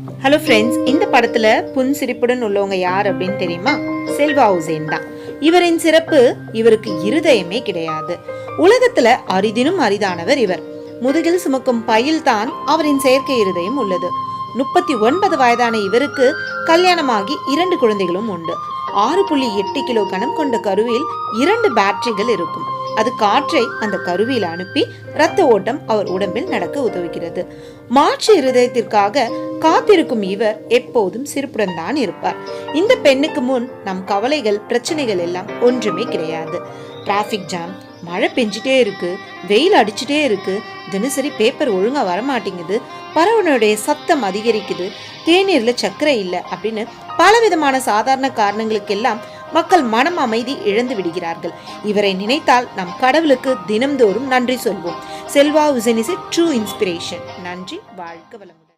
Hello friends இந்த படத்துல புன் சிரிப்புடன் உள்ளவங்க யார் அப்படின்னு தெரியுமா? செல்வா உசேன் தான். இவரின் சிறப்பு இவருக்கு இருதயமே கிடையாது. உலகத்துல அரிதினும் அரிதானவர் இவர். முதுகில் சுமக்கும் பையில் தான் அவரின் செயற்கை இருதயம் உள்ளது. முப்பத்தி ஒன்பது வயதான இவருக்கு கல்யாணமாகி இரண்டு குழந்தைகளும் உண்டு. ஆறு புள்ளி எட்டு கிலோ கனம் கொண்ட கருவில் இரண்டு பேட்டரிகள் இருக்கும். அது காற்றை அந்த கருவியில் அனுப்பி இரத்த ஓட்டம் அவர் உடம்பில் நடக்க உதவுகிறது. மாற்று இருதயத்திற்காக காத்திருக்கும் இவர் எப்போதும் சிரிப்புடன் தான் இருப்பார். இந்த பெண்ணுக்கு முன் நம் கவலைகள் பிரச்சனைகள் எல்லாம் ஒன்றுமே கிடையாது. டிராஃபிக் ஜாம் மழை பெஞ்சிட்டே இருக்கு வெயில் அடிச்சுட்டே இருக்கு தினசரி பேப்பர் ஒழுங்காக வரமாட்டேங்குது. பறவனுடைய சத்தம் அதிகரிக்குது. தேநீரில் சர்க்கரை இல்லை அப்படின்னு பலவிதமான சாதாரண காரணங்களுக்கெல்லாம் மக்கள் மனம் அமைதி இழந்து விடுகிறார்கள். இவரை நினைத்தால் நம் கடவுளுக்கு தினம்தோறும் நன்றி சொல்வோம். செல்வா உசன் இஸ் ட்ரூ இன்ஸ்பிரேஷன் நன்றி வாழ்க வளமுடன்.